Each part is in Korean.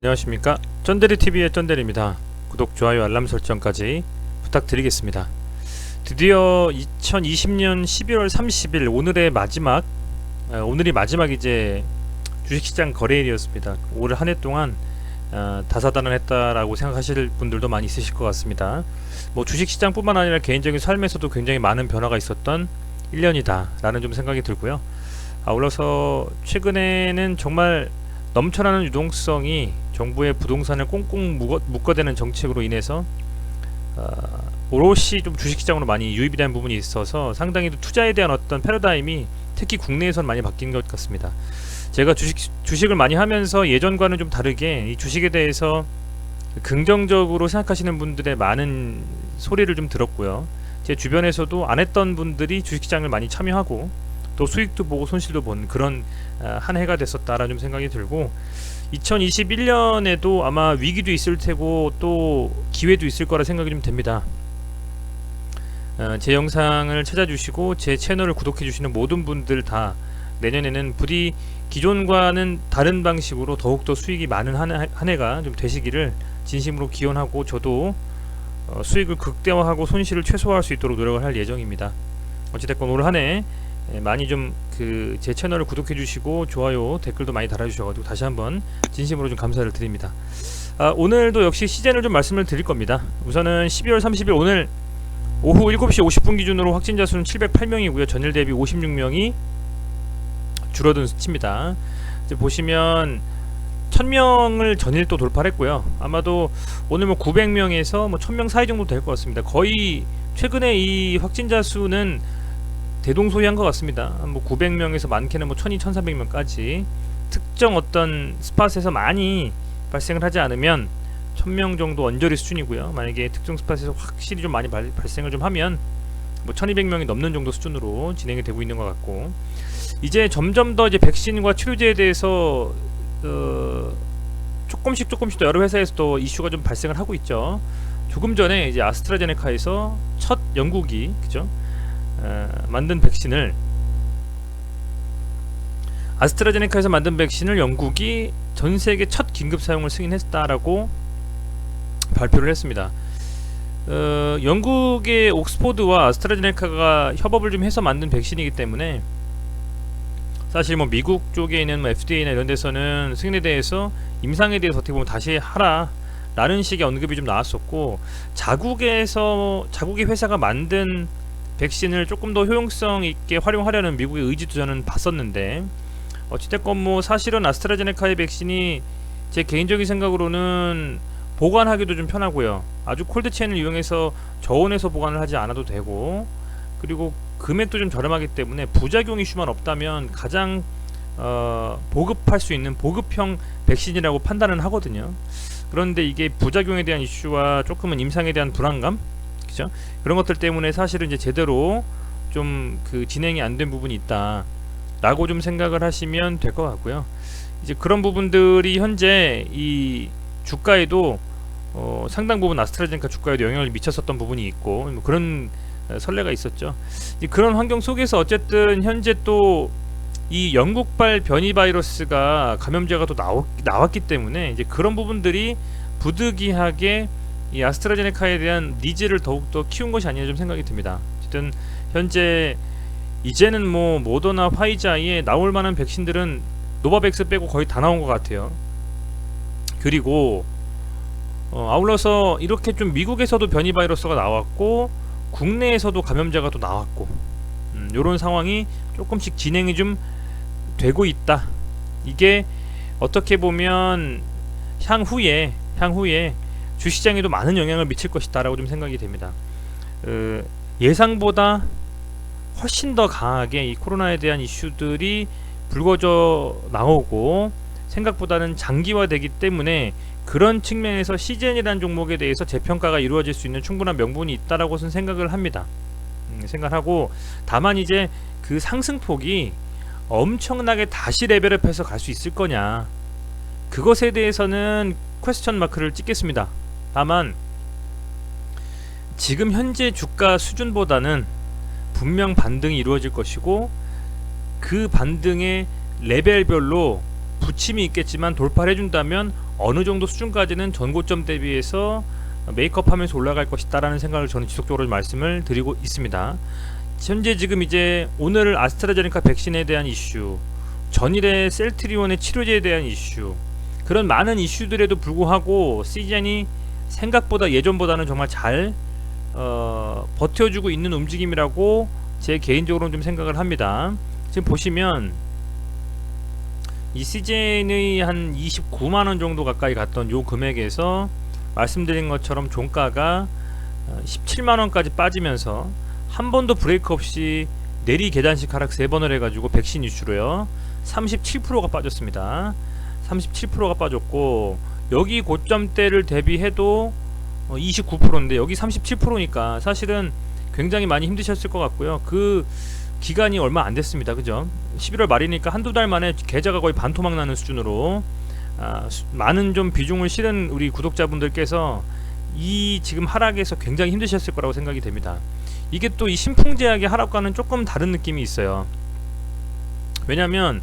안녕하십니까? 쩐데리TV의 쩐데리입니다. 구독, 좋아요, 알람 설정까지 부탁드리겠습니다. 드디어 2020년 12월 30일 오늘의 마지막 아, 오늘이 마지막 이제 주식시장 거래일이었습니다. 올 한 해 동안 아, 다사다난 했다라고 생각하실 분들도 많이 있으실 것 같습니다. 뭐 주식시장 뿐만 아니라 개인적인 삶에서도 굉장히 많은 변화가 있었던 1년이다 라는 좀 생각이 들고요. 아울러서 최근에는 정말 넘쳐나는 유동성이 정부의 부동산을 꽁꽁 묶어, 묶어 대는 정책으로 인해서 어, 오롯이 좀 주식시장으로 많이 유입이 된 부분이 있어서 상당히 투자에 대한 어떤 패러다임이 특히 국내에선 많이 바뀐 것 같습니다. 제가 주식 주식을 많이 하면서 예전과는 좀 다르게 이 주식에 대해서 긍정적으로 생각하시는 분들의 많은 소리를 좀 들었고요. 제 주변에서도 안 했던 분들이 주식시장을 많이 참여하고 또 수익도 보고 손실도 본 그런 아, 한 해가 됐었다라는 좀 생각이 들고 2021년에도 아마 위기도 있을 테고 또 기회도 있을 거라 생각이 좀 됩니다. 어, 제 영상을 찾아주시고 제 채널을 구독해 주시는 모든 분들 다 내년에는 부디 기존과는 다른 방식으로 더욱더 수익이 많은 한, 해가 좀 되시기를 진심으로 기원하고 저도 어, 수익을 극대화하고 손실을 최소화할 수 있도록 노력을 할 예정입니다. 어찌됐건 올 한해 예, 많이 좀 그 제 채널을 구독해 주시고 좋아요 댓글도 많이 달아주셔가지고 다시 한번 진심으로 좀 감사를 드립니다. 아, 오늘도 역시 시즌을 좀 말씀을 드릴 겁니다. 우선은 12월 30일 오늘 오후 7시 50분 기준으로 확진자 수는 708명이고요. 전일 대비 56명이 줄어든 수치입니다. 이제 보시면 1000명을 전일 또 돌파했고요. 아마도 오늘 뭐 900명에서 뭐 1000명 사이 정도 될 것 같습니다. 거의 최근에 이 확진자 수는 대동소이한 것 같습니다. 뭐 900명에서 많게는 뭐 1200, 1300명까지 특정 어떤 스팟에서 많이 발생을 하지 않으면 1000명 정도 언저리 수준이고요. 만약에 특정 스팟에서 확실히 좀 많이 발, 발생을 좀 하면 뭐 1200명이 넘는 정도 수준으로 진행이 되고 있는 것 같고 이제 점점 더 이제 백신과 치료제에 대해서 어, 조금씩 조금씩 또 여러 회사에서 또 이슈가 좀 발생을 하고 있죠. 조금 전에 이제 아스트라제네카에서 첫 영국이 그죠? 어, 만든 백신을 아스트라제네카에서 만든 백신을 영국이 전 세계 첫 긴급 사용을 승인했다라고 발표를 했습니다. 어, 영국의 옥스포드와 아스트라제네카가 협업을 좀 해서 만든 백신이기 때문에 사실 뭐 미국 쪽에 있는 뭐 FDA나 이런 데서는 승인에 대해서 임상에 대해서 어떻게 보면 다시 하라 라는 식의 언급이 좀 나왔었고 자국에서 자국의 회사가 만든 백신을 조금 더 효용성 있게 활용하려는 미국의 의지도 저는 봤었는데 어찌됐건 뭐 사실은 아스트라제네카의 백신이 제 개인적인 생각으로는 보관하기도 좀 편하고요. 아주 콜드체인을 이용해서 저온에서 보관을 하지 않아도 되고 그리고 금액도 좀 저렴하기 때문에 부작용 이슈만 없다면 가장 어, 보급할 수 있는 보급형 백신이라고 판단은 하거든요. 그런데 이게 부작용에 대한 이슈와 조금은 임상에 대한 불안감, 그죠? 그런 것들 때문에 사실은 이제 제대로 좀 그 진행이 안 된 부분이 있다라고 좀 생각을 하시면 될 것 같고요. 이제 그런 부분들이 현재 이 주가에도 어, 상당 부분 아스트라제네카 주가에도 영향을 미쳤었던 부분이 있고 뭐 그런 어, 선례가 있었죠. 그런 환경 속에서 어쨌든 현재 또 이 영국발 변이 바이러스가 감염제가 또 나왔, 나왔기 때문에 이제 그런 부분들이 부득이하게 이 아스트라제네카에 대한 니즈를 더욱더 키운 것이 아니냐 좀 생각이 듭니다. 어쨌든 현재 이제는 뭐 모더나 화이자에 나올 만한 백신들은 노바백스 빼고 거의 다 나온 것 같아요. 그리고 어, 아울러서 이렇게 좀 미국에서도 변이 바이러스가 나왔고 국내에서도 감염자가 또 나왔고 음, 이런 상황이 조금씩 진행이 좀 되고 있다. 이게 어떻게 보면 향후에 향후에 주시장에도 많은 영향을 미칠 것이다라고 좀 생각이 됩니다. 어, 예상보다 훨씬 더 강하게 이 코로나에 대한 이슈들이 불거져 나오고 생각보다는 장기화되기 때문에 그런 측면에서 시젠이라는 종목에 대해서 재평가가 이루어질 수 있는 충분한 명분이 있다라고는 생각을 합니다. 음, 생각하고 다만 이제 그 상승폭이 엄청나게 다시 레벨업해서 갈 수 있을 거냐 그것에 대해서는 퀘스천 마크를 찍겠습니다. 다만 지금 현재 주가 수준보다는 분명 반등이 이루어질 것이고 그 반등의 레벨별로 부침이 있겠지만 돌파를 해준다면 어느 정도 수준까지는 전고점 대비해서 메이크업하면서 올라갈 것이다라는 생각을 저는 지속적으로 말씀을 드리고 있습니다. 현재 지금 이제 오늘 아스트라제네카 백신에 대한 이슈, 전일의 셀트리온의 치료제에 대한 이슈, 그런 많은 이슈들에도 불구하고 시즌이 생각보다 예전보다는 정말 잘 어, 버텨주고 있는 움직임이라고 제 개인적으로는 좀 생각을 합니다. 지금 보시면 이 CJN의 한 29만 원 정도 가까이 갔던 요 금액에서 말씀드린 것처럼 종가가 17만 원까지 빠지면서 한 번도 브레이크 없이 내리 계단식 하락 세 번을 해가지고 백신 이슈로요 37%가 빠졌습니다. 37%가 빠졌고 여기 고점대를 대비해도 29%인데 여기 37%니까 사실은 굉장히 많이 힘드셨을 것 같고요. 그 기간이 얼마 안 됐습니다. 그죠? 11월 말이니까 한두 달 만에 계좌가 거의 반토막 나는 수준으로 아, 수, 많은 좀 비중을 실은 우리 구독자분들께서 이 지금 하락에서 굉장히 힘드셨을 거라고 생각이 됩니다. 이게 또 이 신풍제약의 하락과는 조금 다른 느낌이 있어요. 왜냐하면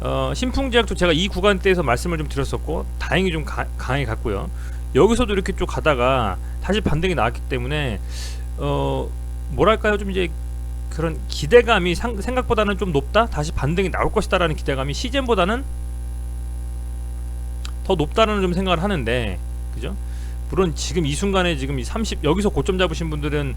어, 신풍제약도 제가 이 구간대에서 말씀을 좀 드렸었고 다행히 좀 가, 강하게 갔고요. 여기서도 이렇게 쭉 가다가 다시 반등이 나왔기 때문에 어 뭐랄까요? 좀 이제 그런 기대감이 상, 생각보다는 좀 높다? 다시 반등이 나올 것이다라는 기대감이 시즌보다는 더 높다라는 좀 생각을 하는데 그죠? 물론 지금 이 순간에 지금 이 30 여기서 고점 잡으신 분들은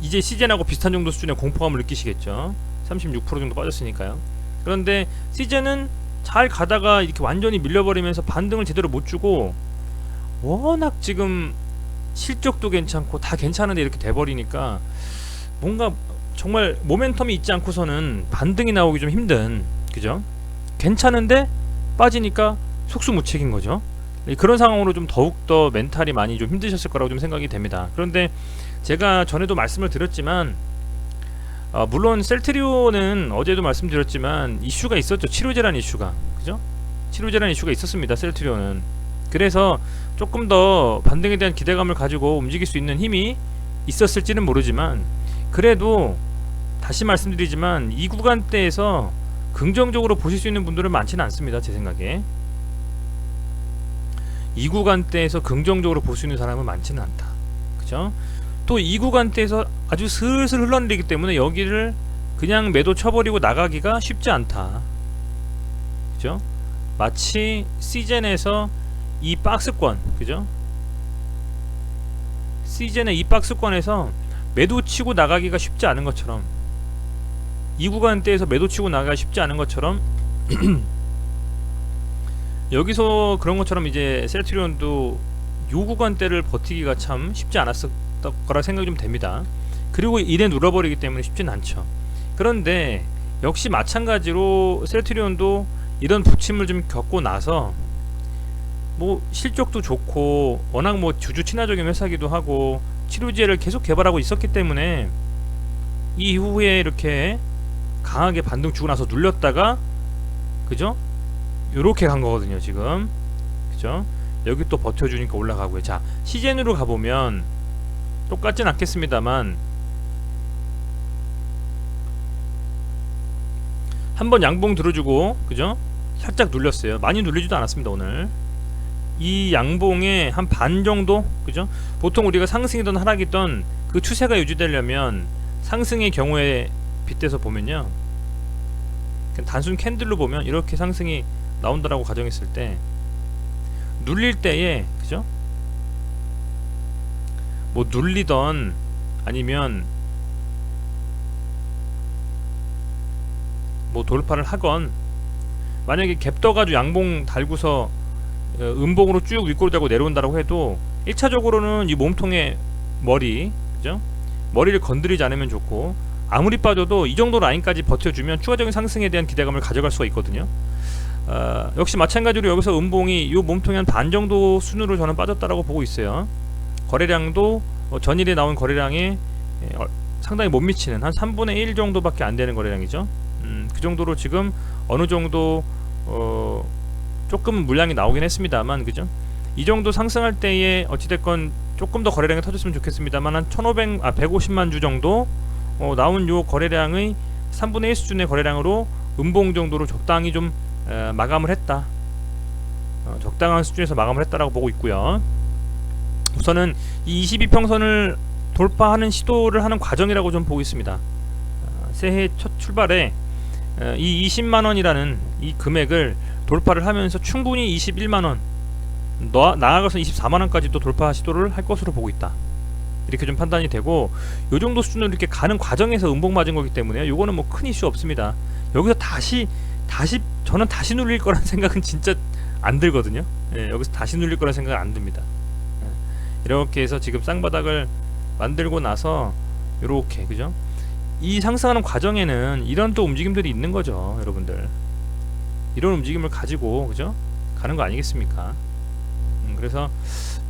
이제 시즌하고 비슷한 정도 수준의 공포감을 느끼시겠죠? 36% 정도 빠졌으니까요 그런데 시즌은 잘 가다가 이렇게 완전히 밀려버리면서 반등을 제대로 못 주고 워낙 지금 실적도 괜찮고 다 괜찮은데 이렇게 돼버리니까 뭔가 정말 모멘텀이 있지 않고서는 반등이 나오기 좀 힘든 그죠? 괜찮은데 빠지니까 속수무책인 거죠. 그런 상황으로 좀 더욱더 멘탈이 많이 좀 힘드셨을 거라고 좀 생각이 됩니다. 그런데 제가 전에도 말씀을 드렸지만 어, 물론 셀트리오는 어제도 말씀드렸지만 이슈가 있었죠. 치료제란 이슈가 그죠? 치료제란 이슈가 있었습니다. 셀트리오는 그래서 조금 더 반등에 대한 기대감을 가지고 움직일 수 있는 힘이 있었을지는 모르지만 그래도 다시 말씀드리지만 이 구간대에서 긍정적으로 보실 수 있는 분들은 많지는 않습니다. 제 생각에 이 구간대에서 긍정적으로 볼 수 있는 사람은 많지는 않다. 그죠? 또 이 구간대에서 아주 슬슬 흘러내리기 때문에 여기를 그냥 매도 쳐버리고 나가기가 쉽지 않다. 그죠? 마치 시즌에서 이 박스권 그죠? 시즌의 이 박스권에서 매도 치고 나가기가 쉽지 않은 것처럼 이 구간대에서 매도 치고 나가기가 쉽지 않은 것처럼 여기서 그런 것처럼 이제 셀트리온도 요 구간대를 버티기가 참 쉽지 않았을 거라 생각이 좀 됩니다. 그리고 이래 눌러버리기 때문에 쉽진 않죠. 그런데 역시 마찬가지로 셀트리온도 이런 부침을 좀 겪고 나서 뭐 실적도 좋고 워낙 뭐 주주 친화적인 회사기도 하고 치료제를 계속 개발하고 있었기 때문에 이후에 이렇게 강하게 반등 주고 나서 눌렸다가 그죠? 요렇게 간 거거든요 지금 그죠? 여기 또 버텨주니까 올라가고요 자 시젠으로 가보면 똑같진 않겠습니다만 한번 양봉 들어주고 그죠? 살짝 눌렸어요 많이 눌리지도 않았습니다 오늘 이 양봉의 한 반 정도 그죠? 보통 우리가 상승이든 하락이든 그 추세가 유지되려면 상승의 경우에 빗대서 보면요 단순 캔들로 보면 이렇게 상승이 나온다라고 가정했을 때 눌릴 때에 그죠? 뭐 눌리던 아니면 뭐 돌파를 하건 만약에 갭 떠가지고 양봉 달고서 어, 음봉으로 쭉 윗골 되고 내려온다고 해도 1차적으로는 이 몸통의 머리 그죠? 머리를 건드리지 않으면 좋고 아무리 빠져도 이 정도 라인까지 버텨주면 추가적인 상승에 대한 기대감을 가져갈 수가 있거든요. 어, 역시 마찬가지로 여기서 음봉이 이 몸통이 한 반 정도 순으로 저는 빠졌다라고 보고 있어요. 거래량도 어, 전일에 나온 거래량에 에, 어, 상당히 못 미치는 한 3분의 1 정도밖에 안 되는 거래량이죠. 음, 그 정도로 지금 어느 정도 어, 조금 물량이 나오긴 했습니다만 그죠? 이 정도 상승할 때에 어찌됐건 조금 더 거래량이 터졌으면 좋겠습니다만 한 1,500, 아 150만 주 정도 어, 나온 요 거래량의 3분의 1 수준의 거래량으로 음봉 정도로 적당히 좀 어, 마감을 했다. 어, 적당한 수준에서 마감을 했다라고 보고 있고요. 우선은 이 22평선을 돌파하는 시도를 하는 과정이라고 좀 보고 있습니다. 어, 새해 첫 출발에 어, 이 20만 원이라는 이 금액을 돌파를 하면서 충분히 21만 원 너- 나아가서 24만 원까지도 돌파 시도를 할 것으로 보고 있다. 이렇게 좀 판단이 되고 요 정도 수준으로 이렇게 가는 과정에서 음봉 맞은 거기 때문에 요거는 뭐 큰 이슈 없습니다. 여기서 다시 다시 저는 다시 눌릴 거란 생각은 진짜 안 들거든요. 예, 여기서 다시 눌릴 거란 생각은 안 듭니다. 예, 이렇게 해서 지금 쌍바닥을 만들고 나서 요렇게 그죠? 이 상승하는 과정에는 이런 또 움직임들이 있는 거죠, 여러분들. 이런 움직임을 가지고 그죠? 가는 거 아니겠습니까? 음, 그래서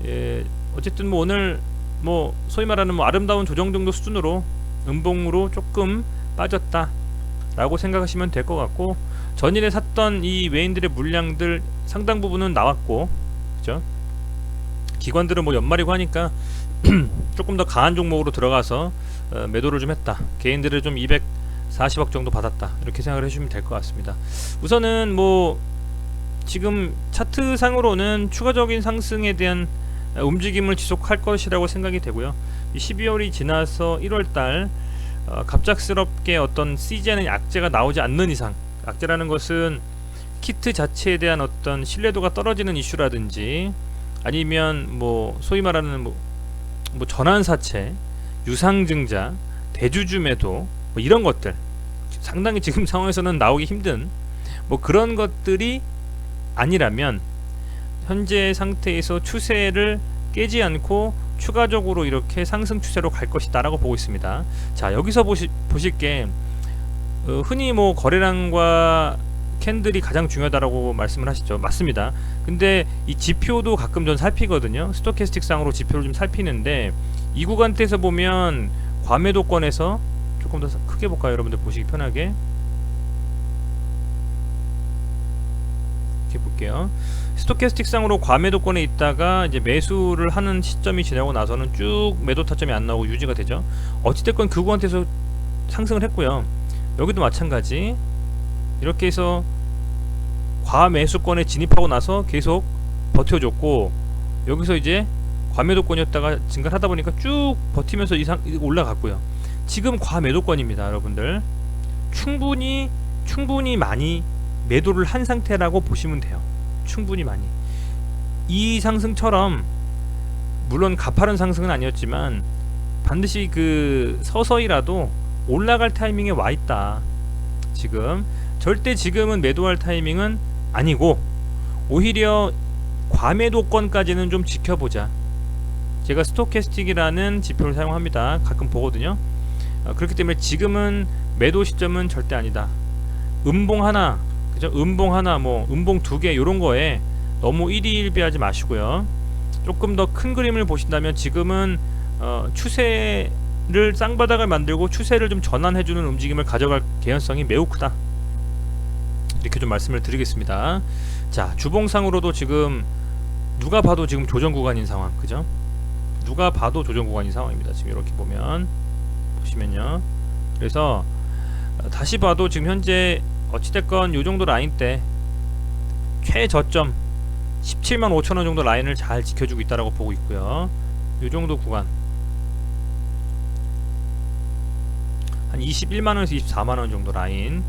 예, 어쨌든 뭐 오늘 뭐 소위 말하는 뭐 아름다운 조정 정도 수준으로 음봉으로 조금 빠졌다라고 생각하시면 될 것 같고 전일에 샀던 이 외인들의 물량들 상당 부분은 나왔고 그죠? 기관들은 뭐 연말이고 하니까 조금 더 강한 종목으로 들어가서 어, 매도를 좀 했다. 개인들은 좀 240억 정도 받았다. 이렇게 생각을 해주시면 될 것 같습니다. 우선은 뭐 지금 차트 상으로는 추가적인 상승에 대한 어, 움직임을 지속할 것이라고 생각이 되고요. 12월이 지나서 1월달 어, 갑작스럽게 어떤 CGN의 악재가 나오지 않는 이상 악재라는 것은 키트 자체에 대한 어떤 신뢰도가 떨어지는 이슈라든지 아니면 뭐 소위 말하는 뭐, 뭐 전환사채, 유상증자, 대주주 매도 뭐 이런 것들 상당히 지금 상황에서는 나오기 힘든 뭐 그런 것들이 아니라면 현재 상태에서 추세를 깨지 않고 추가적으로 이렇게 상승 추세로 갈 것이다라고 보고 있습니다. 자 여기서 보시, 보실 게 어, 흔히 뭐 거래량과 캔들이 가장 중요하다라고 말씀을 하시죠. 맞습니다. 근데 이 지표도 가끔 전 살피거든요. 스토캐스틱 상으로 지표를 좀 살피는데 이 구간대에서 보면 과매도권에서 조금 더 크게 볼까요, 여러분들 보시기 편하게 이렇게 볼게요. 스토캐스틱 상으로 과매도권에 있다가 이제 매수를 하는 시점이 지나고 나서는 쭉 매도 타점이 안 나오고 유지가 되죠. 어찌됐건 그 구간에서 상승을 했고요. 여기도 마찬가지 이렇게 해서 과매수권에 진입하고 나서 계속 버텨줬고 여기서 이제 과매도권이었다가 증가를 하다 보니까 쭉 버티면서 이상 올라갔고요. 지금 과매도권입니다, 여러분들. 충분히 충분히 많이 매도를 한 상태라고 보시면 돼요. 충분히 많이. 이 상승처럼 물론 가파른 상승은 아니었지만 반드시 그 서서히라도 올라갈 타이밍에 와 있다. 지금 절대 지금은 매도할 타이밍은 아니고 오히려 과매도권까지는 좀 지켜보자. 제가 스토캐스틱이라는 지표를 사용합니다. 가끔 보거든요. 어, 그렇기 때문에 지금은 매도 시점은 절대 아니다. 음봉 하나, 그죠? 음봉 하나, 뭐 음봉 두 개 이런 거에 너무 일희일비하지 마시고요. 조금 더 큰 그림을 보신다면 지금은 어, 추세를 쌍바닥을 만들고 추세를 좀 전환해주는 움직임을 가져갈 개연성이 매우 크다. 이렇게 좀 말씀을 드리겠습니다. 자, 주봉상으로도 지금 누가 봐도 지금 조정 구간인 상황, 그죠? 누가 봐도 조정 구간인 상황입니다. 지금 이렇게 보면 보시면요. 그래서 어, 다시 봐도 지금 현재 어찌됐건 요 정도 라인 때 최저점 17만 5천 원 정도 라인을 잘 지켜주고 있다라고 보고 있고요. 요 정도 구간 한 21만 원에서 24만 원 정도 라인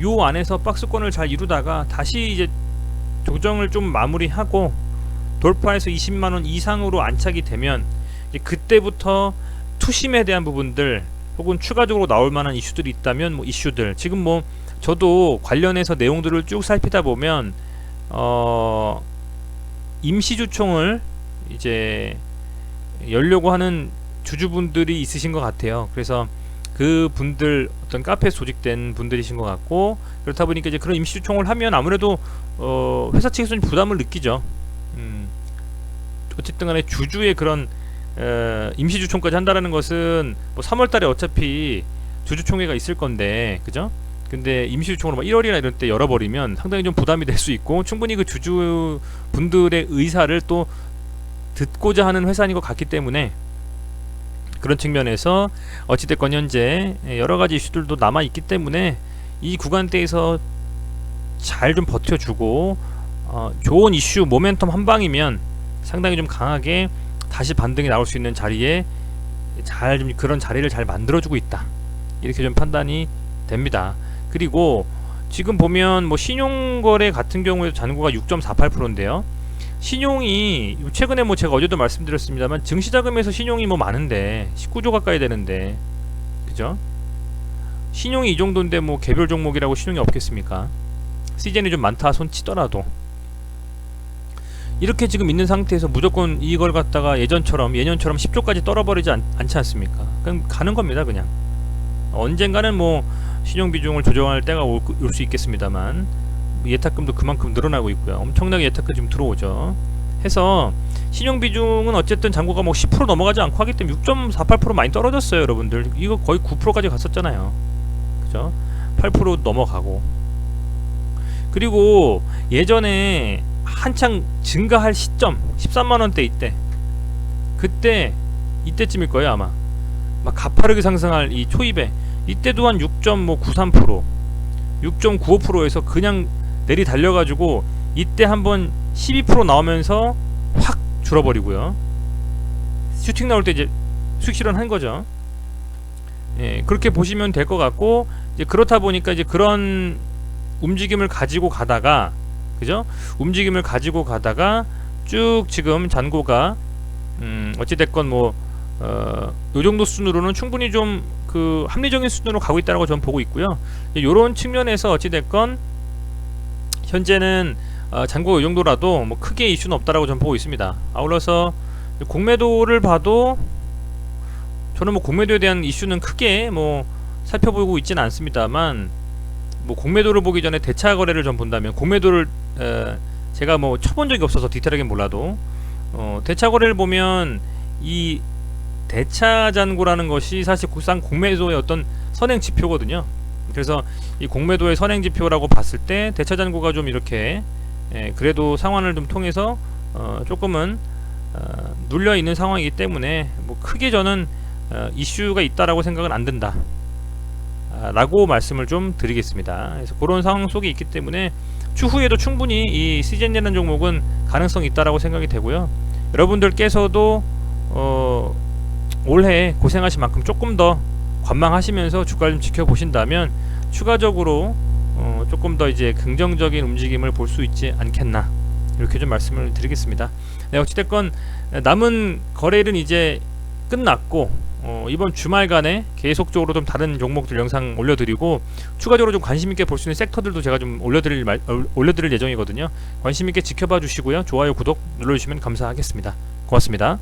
요 안에서 박스권을 잘 이루다가 다시 이제 조정을 좀 마무리하고 돌파해서 20만 원 이상으로 안착이 되면 그때부터 투심에 대한 부분들 혹은 추가적으로 나올 만한 이슈들이 있다면 뭐 이슈들 지금 뭐 저도 관련해서 내용들을 쭉 살피다 보면 어 임시주총을 이제 열려고 하는 주주분들이 있으신 것 같아요. 그래서 그 분들 어떤 카페 조직된 분들이신 것 같고 그렇다 보니까 이제 그런 임시주총을 하면 아무래도 어 회사 측에서 좀 부담을 느끼죠. 음 어쨌든 간에 주주의 그런 어, 임시 주총까지 한다라는 것은 뭐 3월달에 어차피 주주총회가 있을 건데 그죠? 근데 임시 주총으로 막 1월이나 이럴 때 열어버리면 상당히 좀 부담이 될 수 있고 충분히 그 주주 분들의 의사를 또 듣고자 하는 회사인 것 같기 때문에 그런 측면에서 어찌됐건 현재 여러 가지 이슈들도 남아 있기 때문에 이 구간대에서 잘 좀 버텨주고 어, 좋은 이슈 모멘텀 한 방이면 상당히 좀 강하게 다시 반등이 나올 수 있는 자리에 잘 좀 그런 자리를 잘 만들어주고 있다 이렇게 좀 판단이 됩니다. 그리고 지금 보면 뭐 신용거래 같은 경우에도 잔고가 6.48%인데요. 신용이 최근에 뭐 제가 어제도 말씀드렸습니다만 증시자금에서 신용이 뭐 많은데 19조 가까이 되는데 그죠? 신용이 이 정도인데 뭐 개별 종목이라고 신용이 없겠습니까? 시즌이 좀 많다 손 치더라도 이렇게 지금 있는 상태에서 무조건 이걸 갖다가 예전처럼 예년처럼 10조까지 떨어버리지 않, 않지 않습니까? 그냥 가는 겁니다 그냥 언젠가는 뭐 신용 비중을 조정할 때가 올 수 있겠습니다만 예탁금도 그만큼 늘어나고 있고요. 엄청나게 예탁금 지금 들어오죠. 해서 신용 비중은 어쨌든 잔고가 뭐 10% 넘어가지 않고 하기 때문에 6.48% 많이 떨어졌어요 여러분들. 이거 거의 9%까지 갔었잖아요. 그죠? 8% 넘어가고. 그리고 예전에 한창 증가할 시점 13만 원대 이때. 그때 이때쯤일 거예요 아마. 막 가파르게 상승할 이 초입에. 이때도 한 6.93% 6.95%에서 그냥 내리 달려가지고 이때 한번 12% 나오면서 확 줄어버리고요 슈팅 나올 때 이제 수익 실현 한 거죠 예, 그렇게 보시면 될 것 같고 이제 그렇다 보니까 이제 그런 움직임을 가지고 가다가 그죠? 움직임을 가지고 가다가 쭉 지금 잔고가 음 어찌 됐건 뭐 어, 요 정도 수준으로는 충분히 좀 그 합리적인 수준으로 가고 있다고 저는 보고 있고요. 요런 측면에서 어찌 됐건 현재는 어, 잔고가 요 정도라도 뭐 크게 이슈는 없다라고 저는 보고 있습니다. 아울러서 공매도를 봐도 저는 뭐 공매도에 대한 이슈는 크게 뭐 살펴보고 있지는 않습니다만 뭐 공매도를 보기 전에 대차 거래를 좀 본다면 공매도를 에, 제가 뭐 쳐본 적이 없어서 디테일하게 몰라도 어, 대차 거래를 보면 이 대차 잔고라는 것이 사실 국산 공매도의 어떤 선행 지표거든요. 그래서 이 공매도의 선행 지표라고 봤을 때 대차 잔고가 좀 이렇게 에, 그래도 상환을 좀 통해서 어, 조금은 어, 눌려 있는 상황이기 때문에 뭐 크게 저는 어, 이슈가 있다라고 생각은 안 든다. 아, 라고 말씀을 좀 드리겠습니다. 그래서 그런 상황 속에 있기 때문에 추후에도 충분히 이 시즌이라는 종목은 가능성이 있다라고 생각이 되고요. 여러분들께서도 어, 올해 고생하신 만큼 조금 더 관망하시면서 주가를 좀 지켜보신다면 추가적으로 어, 조금 더 이제 긍정적인 움직임을 볼 수 있지 않겠나 이렇게 좀 말씀을 드리겠습니다. 네, 어찌됐건 남은 거래일은 이제 끝났고 어, 이번 주말간에 계속적으로 좀 다른 종목들 영상 올려드리고 추가적으로 좀 관심 있게 볼 수 있는 섹터들도 제가 좀 올려드릴 말, 어, 올려드릴 예정이거든요. 관심 있게 지켜봐 주시고요. 좋아요, 구독 눌러주시면 감사하겠습니다. 고맙습니다.